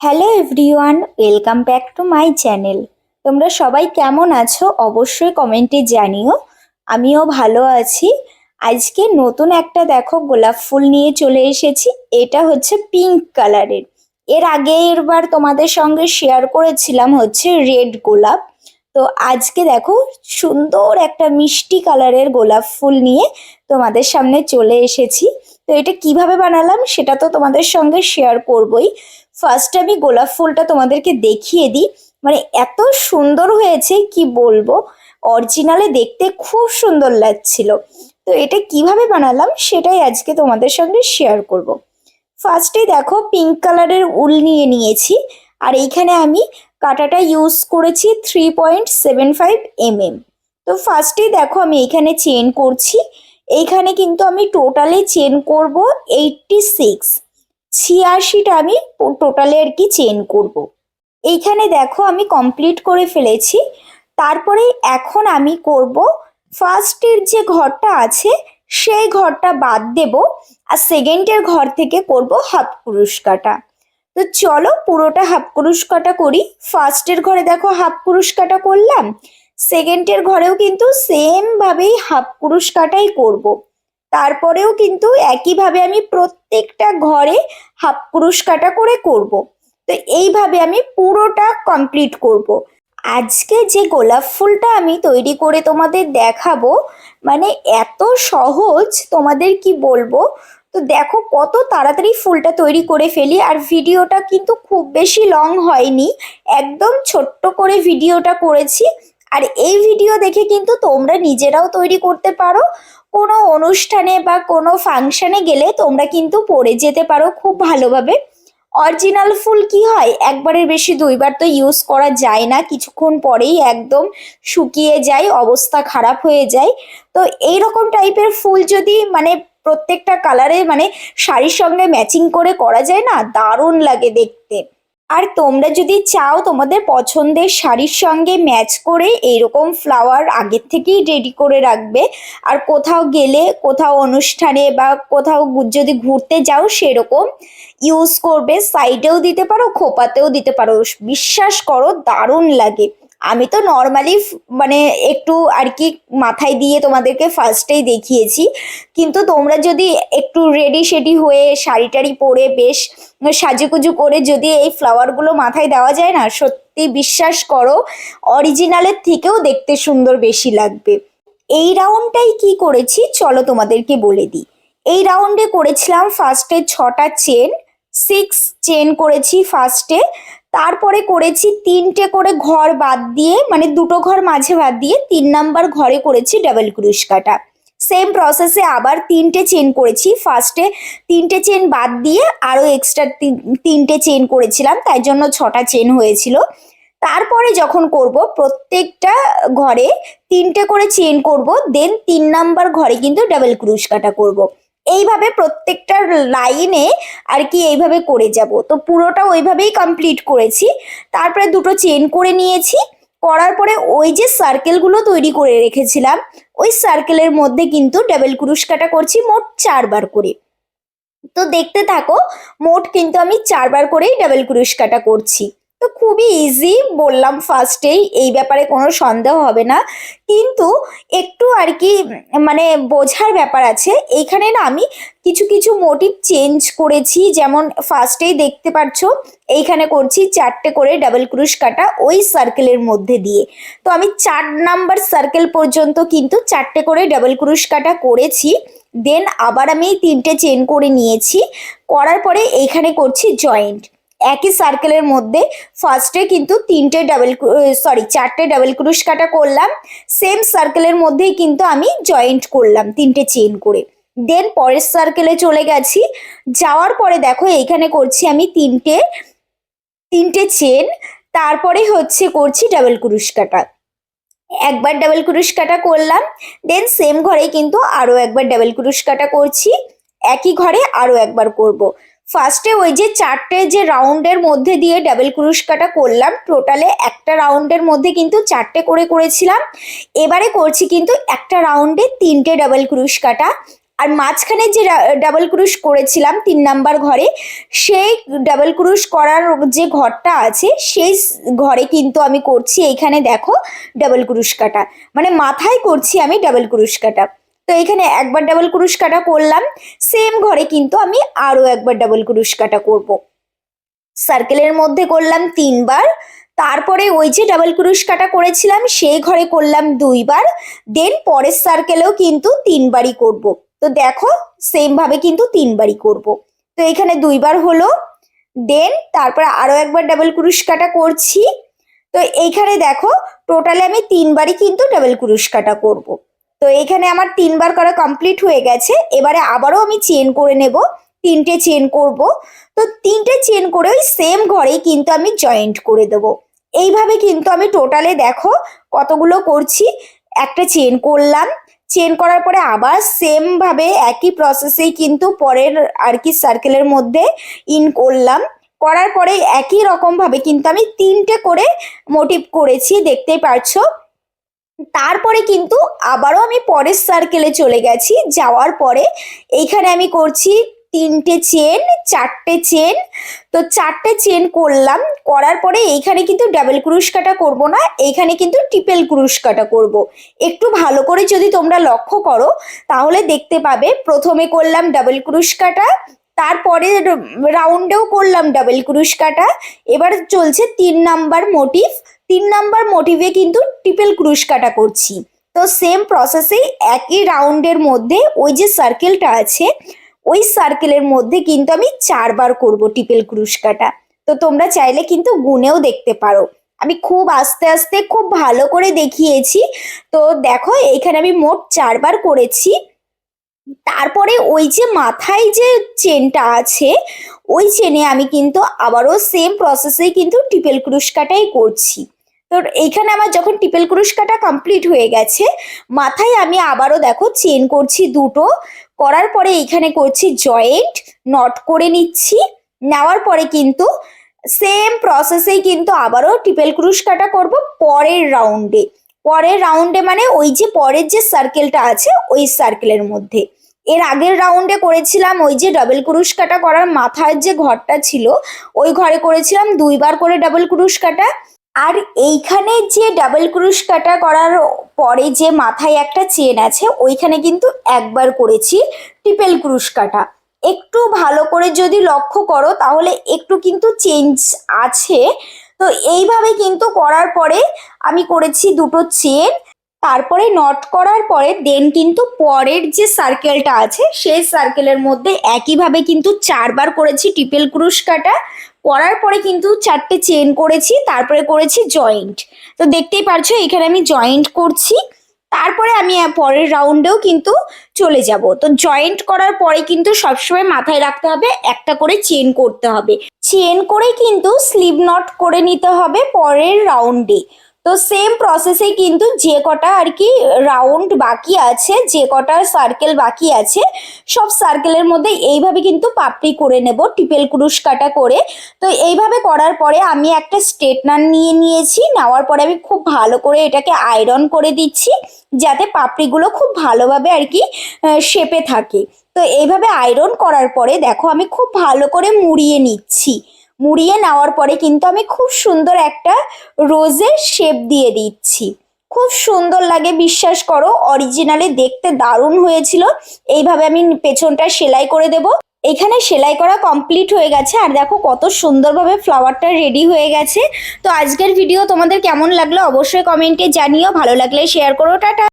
Hello everyone welcome back to my channel তোমরা সবাই কেমন আছো? অবশ্যই কমেন্টে জানিও। আমিও ভালো আছি। আজকে নতুন একটা দেখো, গোলাপ ফুল নিয়ে চলে এসেছি। এটা হচ্ছে পিঙ্ক কালারের এর। আগের বার তোমাদের সঙ্গে শেয়ার করেছিলাম, হচ্ছে রেড গোলাপ। তো আজকে দেখো, সুন্দর একটা মিষ্টি কালারের গোলাপ ফুল নিয়ে তোমাদের সামনে চলে এসেছি। তো এটা কীভাবে বানালাম, সেটা তো তোমাদের সঙ্গে শেয়ার করবই। ফার্স্ট আমি গোলাপ ফুলটা তোমাদেরকে দেখিয়ে দিই। মানে এত সুন্দর হয়েছে, কি বলব? অরিজিনালে দেখতে খুব সুন্দর লাগছিল। তো এটা কীভাবে বানালাম সেটাই আজকে তোমাদের সঙ্গে শেয়ার করব। ফার্স্টে দেখো পিঙ্ক কালারের উল নিয়ে নিয়েছি। আর এইখানে আমি কাটাটা ইউজ করেছি three point seven five mm তো ফার্স্টেই দেখো আমি এইখানে চেন করছি। এইখানে কিন্তু আমি টোটালি চেন করব এইটটি সিক্স ছিয়াশিটা আমি টোটালে আর কি চেন করব। এইখানে দেখো আমি কমপ্লিট করে ফেলেছি তারপরে এখন আমি করব ফার্স্টের যে ঘরটা আছে, সেই ঘরটা বাদ দেব আর সেকেন্ডের ঘর থেকে করব হাফ কুরুশ কাটা তো চলো পুরোটা হাফ কুরুশ কাটা করি ফার্স্টের ঘরে দেখো হাফ কুরুশ কাটা করলাম সেকেন্ডের ঘরেও কিন্তু সেম ভাবেই হাফ কুরুশ কাটাই করব। তারপরেও কিন্তু একইভাবে আমি প্রত্যেকটা ঘরে হাফ কুরুশ কাটা করে করব। তো এইভাবে আমি পুরোটা কমপ্লিট করব। আজকে যে গোলাপ ফুলটা আমি তৈরি করে তোমাদের দেখাবো মানে এত সহজ তোমাদের কি বলব তো দেখো কত তাড়াতাড়ি ফুলটা তৈরি করে ফেলি আর ভিডিওটা কিন্তু খুব বেশি লং হয়নি একদম ছোট্ট করে ভিডিওটা করেছি আর এই ভিডিও দেখে কিন্তু তোমরা নিজেরাও তৈরি করতে পারো কোনো অনুষ্ঠানে বা কোনো ফাংশানে গেলে তোমরা কিন্তু পরে যেতে পারো খুব ভালোভাবে। অরিজিনাল ফুল কি হয়? একবারের বেশি দুইবার তো ইউজ করা যায় না। কিছুক্ষণ পরেই একদম শুকিয়ে যায়, অবস্থা খারাপ হয়ে যায়। তো এই রকম টাইপের ফুল যদি মানে প্রত্যেকটা কালারে মানে শাড়ির সঙ্গে ম্যাচিং করে করা যায় না? দারুণ লাগে দেখতে। আর তোমরা যদি চাও তোমাদের পছন্দের শাড়ির সঙ্গে ম্যাচ করে এইরকম ফ্লাওয়ার আগের থেকেই রেডি করে রাখবে, আর কোথাও গেলে, কোথাও অনুষ্ঠানে বা কোথাও যদি ঘুরতে যাও সেরকম ইউজ করবে সাইডেও দিতে পারো, খোপাতেও দিতে পারো। বিশ্বাস করো, দারুণ লাগে। আমি তো নর্মালি মানে একটু আর কি মাথায় দিয়ে তোমাদেরকে ফার্স্টেই দেখিয়েছি। কিন্তু তোমরা যদি একটু রেডি সেডি হয়ে শাড়ি টাড়ি পরে বেশ সাজুকুজু করে যদি এই ফ্লাওয়ারগুলো মাথায় দেওয়া যায় না, সত্যি বিশ্বাস করো অরিজিনালের থেকেও দেখতে সুন্দর বেশি লাগবে। এই রাউন্ডটাই কি করেছি? চলো তোমাদেরকে বলে দিই। এই রাউন্ডে করেছিলাম ফার্স্টে ছটা চেন সিক্স চেন করেছি ফার্স্টে তারপরে করেছি তিনটে করে ঘর বাদ দিয়ে মানে দুটো ঘর মাঝে বাদ দিয়ে তিন নাম্বার ঘরে করেছি ডাবল ক্রুশ কাটা সেম প্রসেসে আবার তিনটে চেন করেছি। ফার্স্টে তিনটে চেন বাদ দিয়ে আরও এক্সট্রা তিনটে চেন করেছিলাম, তাই জন্য ছটা চেন হয়েছিল। তারপরে যখন করব, প্রত্যেকটা ঘরে তিনটে করে চেন করব দেন তিন নাম্বার ঘরে কিন্তু ডাবল ক্রুশ কাটা করব। এইভাবে প্রত্যেকটা লাইনে আর কি এইভাবে করে যাব। তো পুরোটা ওইভাবেই কমপ্লিট করেছি। তারপরে দুটো চেন করে নিয়েছি। করার পরে ওই যে সার্কেলগুলো তৈরি করে রেখেছিলাম, ওই সার্কেলের মধ্যে কিন্তু ডাবল ক্রুশ কাটা করছি মোট চারবার করে। তো দেখতে থাকো, মোট কিন্তু আমি চারবার করেই ডাবল ক্রুশ কাটা করছি। তো খুবই ইজি বললাম ফার্স্টেই এই ব্যাপারে কোনো সন্দেহ হবে না। কিন্তু একটু আর কি মানে বোঝার ব্যাপার আছে এইখানে না আমি কিছু কিছু মোটিভ চেঞ্জ করেছি, যেমন ফার্স্টেই দেখতে পাচ্ছ এইখানে করছি চারটে করে ডাবল ক্রুশ কাটা ওই সার্কেলের মধ্যে দিয়ে। তো আমি চার নাম্বার সার্কেল পর্যন্ত কিন্তু চারটে করে ডাবল ক্রুশ কাটা করেছি দেন আবার আমি তিনটে চেন করে নিয়েছি, করার পরে এইখানে করছি জয়েন্ট একই সার্কেলের মধ্যে ফার্স্টে কিন্তু তিনটে ডাবল সরি চারটে ডাবল ক্রুশ কাটা করলাম সেম সার্কেলের মধ্যেই কিন্তু আমি জয়েন্ট করলাম তিনটে চেন করে। দেন পরের সার্কেলে চলে গেছি। যাওয়ার পরে দেখো এইখানে করছি আমি তিনটে তিনটে চেন তারপরে হচ্ছে করছি ডাবল ক্রুশ কাটা একবার ডাবল ক্রুশ কাটা করলাম দেন সেম ঘরে কিন্তু আরও একবার ডাবল ক্রুশ কাটা করছি। একই ঘরে আরও একবার করব। ফার্স্টে ওই যে চারটে যে রাউন্ডের মধ্যে দিয়ে ডাবল ক্রুশ কাটা করলাম টোটালে একটা রাউন্ডের মধ্যে কিন্তু চারটে করে করেছিলাম। এবারে করছি কিন্তু একটা রাউন্ডে তিনটে ডাবল ক্রুশ কাটা আর মাঝখানে যে ডাবল ক্রুশ করেছিলাম তিন নাম্বার ঘরে, সেই ডাবল ক্রুশ করার যে ঘরটা আছে, সেই ঘরে কিন্তু আমি করছি, এইখানে দেখো ডাবল ক্রুশ কাটা মানে মাথায় করছি আমি ডাবল ক্রুশ কাটা তো এখানে একবার ডাবল কুরুশ কাটা করলাম। সেম ঘরে কিন্তু আমি আরও একবার ডাবল কুরুশ কাটা করব সার্কেলের মধ্যে করলাম তিনবার। তারপরে ওই যে ডাবল কুরুশ কাটা করেছিলাম, সেই ঘরে করলাম দুইবার। দেন পরের সার্কেলেও কিন্তু তিনবারই করব। তো দেখো সেমভাবে কিন্তু তিনবারই করব। তো এখানে দুইবার হলো। দেন তারপর আরও একবার ডাবল ক্রুশ কাটা করছি। তো এইখানে দেখো টোটালে আমি তিনবারই কিন্তু ডাবল কুরুশ কাটা করব। তো এখানে আমার তিনবার করা কমপ্লিট হয়ে গেছে। এবারে আবারও আমি চেন করে নেব। তিনটে চেন করব। তো তিনটে চেন করে ওই সেম ঘরেই কিন্তু আমি জয়েন্ট করে দেবো। এইভাবে কিন্তু আমি টোটালে দেখো কতগুলো করছি। একটা চেন করলাম। চেন করার পরে আবার সেম ভাবে একই প্রসেসেই কিন্তু পরের আর কি সার্কেলের মধ্যে ইন করলাম। করার পরে একই রকম ভাবে কিন্তু আমি তিনটে করে মোটিভ করেছি। দেখতেই পারছ? তারপরে কিন্তু আবারও আমি পরের সার্কেলে চলে গেছি। যাওয়ার পরে এইখানে আমি করছি তিনটে চেন চারটে চেন তো চারটে চেন করলাম। করার পরে এইখানে কিন্তু ডাবল ক্রুশ কাটা করব না, এইখানে কিন্তু ট্রিপল ক্রুশ কাটা করব। একটু ভালো করে যদি তোমরা লক্ষ্য করো, তাহলে দেখতে পাবে, প্রথমে করলাম ডাবল ক্রুশ কাটা তারপরে রাউন্ডেও করলাম ডাবল ক্রুশ কাটা এবার চলছে তিন নাম্বার মোটিভ তিন নাম্বার মোটিভে কিন্তু ট্রিপল ক্রুশ কাটা করছি। তো সেম প্রসেসেই একই রাউন্ডের মধ্যে ওই যে সার্কেলটা আছে, ওই সার্কেলের মধ্যে কিন্তু আমি চারবার করব টিপেল ক্রুশ কাটা তো তোমরা চাইলে কিন্তু গুনেও দেখতে পারো। আমি খুব আস্তে আস্তে খুব ভালো করে দেখিয়েছি। তো দেখো এইখানে আমি মোট চারবার করেছি। তারপরে ওই যে মাথায় যে চেনটা আছে, ওই চেনে আমি কিন্তু আবারও সেম প্রসেসেই কিন্তু টিপেল ক্রুশ কাটাই করছি। তো এইখানে আমার যখন টিপেল ক্রুশ কাটা কমপ্লিট হয়ে গেছে, মাথায় আমি আবারও দেখো চেন করছি দুটো, করার পরে এইখানে করছি জয়েন্ট নট করে নিচ্ছি, নেওয়ার পরে কিন্তু সেম প্রসেসেই কিন্তু আবারও টিপেল ক্রুশ কাটা করব পরের রাউন্ডে পরের রাউন্ডে মানে ওই যে পরের যে সার্কেলটা আছে, ওই সার্কেলের মধ্যে। এর আগের রাউন্ডে করেছিলাম ওই যে ডাবল ক্রুশ কাটা করার মাথার যে ঘরটা ছিল, ওই ঘরে করেছিলাম দুইবার করে ডাবল ক্রুশ কাটা আর এইখানে যে ডাবল ক্রুশ কাটা করার পরে যে মাথায় একটা চেন আছে, ওইখানে কিন্তু একবার করেছি ট্রিপল ক্রুশ কাটা একটু ভালো করে যদি লক্ষ্য করো, তাহলে একটু কিন্তু চেঞ্জ আছে। তো এইভাবে কিন্তু করার পরে আমি করেছি দুটো চেন তারপরে নট করার পরে দেন কিন্তু পরের যে সার্কেলটা আছে, সেই সার্কেলের মধ্যে একইভাবে কিন্তু চারবার করেছি টিপেল ক্রুশ কাটা করার পরে কিন্তু চারটে চেন করেছি, তারপরে করেছি জয়েন্ট তো দেখতেই পারছ, এখানে আমি জয়েন্ট করছি, তারপরে আমি পরের রাউন্ডেও কিন্তু চলে যাব। তো জয়েন্ট করার পরে কিন্তু সবসময় মাথায় রাখতে হবে, একটা করে চেন করতে হবে। চেন করে কিন্তু স্লিভ নট করে নিতে হবে পরের রাউন্ডে তো সেম প্রসেসে কিন্তু যে কটা আর কি রাউন্ড বাকি আছে, যে কটা সার্কেল বাকি আছে, সব সার্কেলের মধ্যে এইভাবে কিন্তু পাপড়ি করে নেব টিপেল কুরুশ কাটা করে। তো এইভাবে করার পরে আমি একটা স্ট্রেটনার নিয়ে নিয়েছি, নেওয়ার পরে আমি খুব ভালো করে এটাকে আয়রন করে দিচ্ছি, যাতে পাপড়িগুলো খুব ভালোভাবে আর কি শেপে থাকে। তো এইভাবে আয়রন করার পরে দেখো আমি খুব ভালো করে মুড়িয়ে নিচ্ছি। মুড়িয়ে নেওয়ার পরে কিন্তু আমি খুব সুন্দর একটা রোজের শেপ দিয়ে দিচ্ছি। খুব সুন্দর লাগে, বিশ্বাস করো অরিজিনালি দেখতে দারুণ হয়েছিল। এইভাবে আমি পেছনটা সেলাই করে দেব। এখানে সেলাই করা কমপ্লিট হয়ে গেছে। আর দেখো কত সুন্দরভাবে ফ্লাওয়ারটা রেডি হয়ে গেছে। তো আজকের ভিডিও তোমাদের কেমন লাগল অবশ্যই কমেন্টে জানিও। ভালো লাগলে শেয়ার করো। টাটা!